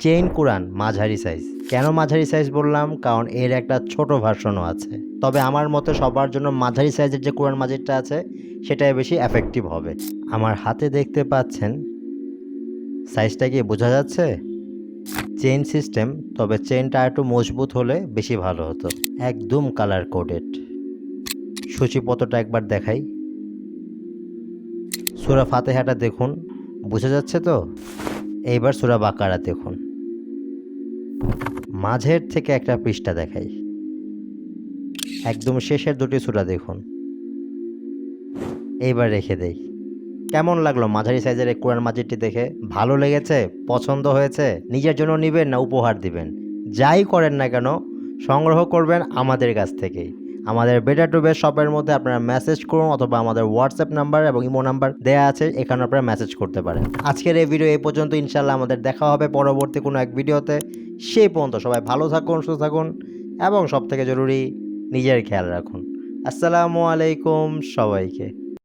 Chain কোরআন মাঝারি size. কেন মাঝারি সাইজ বললাম? কারণ এর একটা ছোট ভার্সনও আছে। তবে আমার মতে সবার জন্য মাঝারি সাইজের যে কোরআন মাজিদটা আছে, সেটাই বেশি এফেক্টিভ হবে। আমার হাতে দেখতে পাচ্ছেন, সাইজটা কি বোঝা যাচ্ছে? চেইন সিস্টেম, তবে চেইনটা একটু মজবুত হলে বেশি ভালো হতো। একদম কালার কোডেড। সূচিপত্রটা একবার দেখাই। সুরা ফাতেহাটা দেখুন। বোঝা যাচ্ছে তো? এইবার সুরা বাকারা দেখুন। মাঝের থেকে একটা পৃষ্ঠা দেখাই। একদম শেষের দুটি সুরা দেখুন। এইবার রেখে দেই। কেমন লাগল মাঝারি সাইজের এই কোরআন মাজিদটি দেখে? ভালো লেগেছে? পছন্দ হয়েছে? নিজের জন্য নেবেন না উপহার দিবেন? যাই করেন না কেন, সংগ্রহ করবেন আমাদের কাছ থেকেই। আমাদের বেটার টু বেস শপের মধ্যে আপনারা মেসেজ করুন অথবা আমাদের হোয়াটসঅ্যাপ নাম্বার এবং ইমো নাম্বার দেওয়া আছে, এখানে আপনারা মেসেজ করতে পারেন। আজকের এই ভিডিও এই পর্যন্ত। ইনশাল্লাহ আমাদের দেখা হবে পরবর্তী কোনো এক ভিডিওতে সেই পর্যন্ত সবাই ভালো থাকুন, সুস্থ থাকুন এবং সবথেকে জরুরি নিজের খেয়াল রাখুন। আসসালামু আলাইকুম সবাইকে।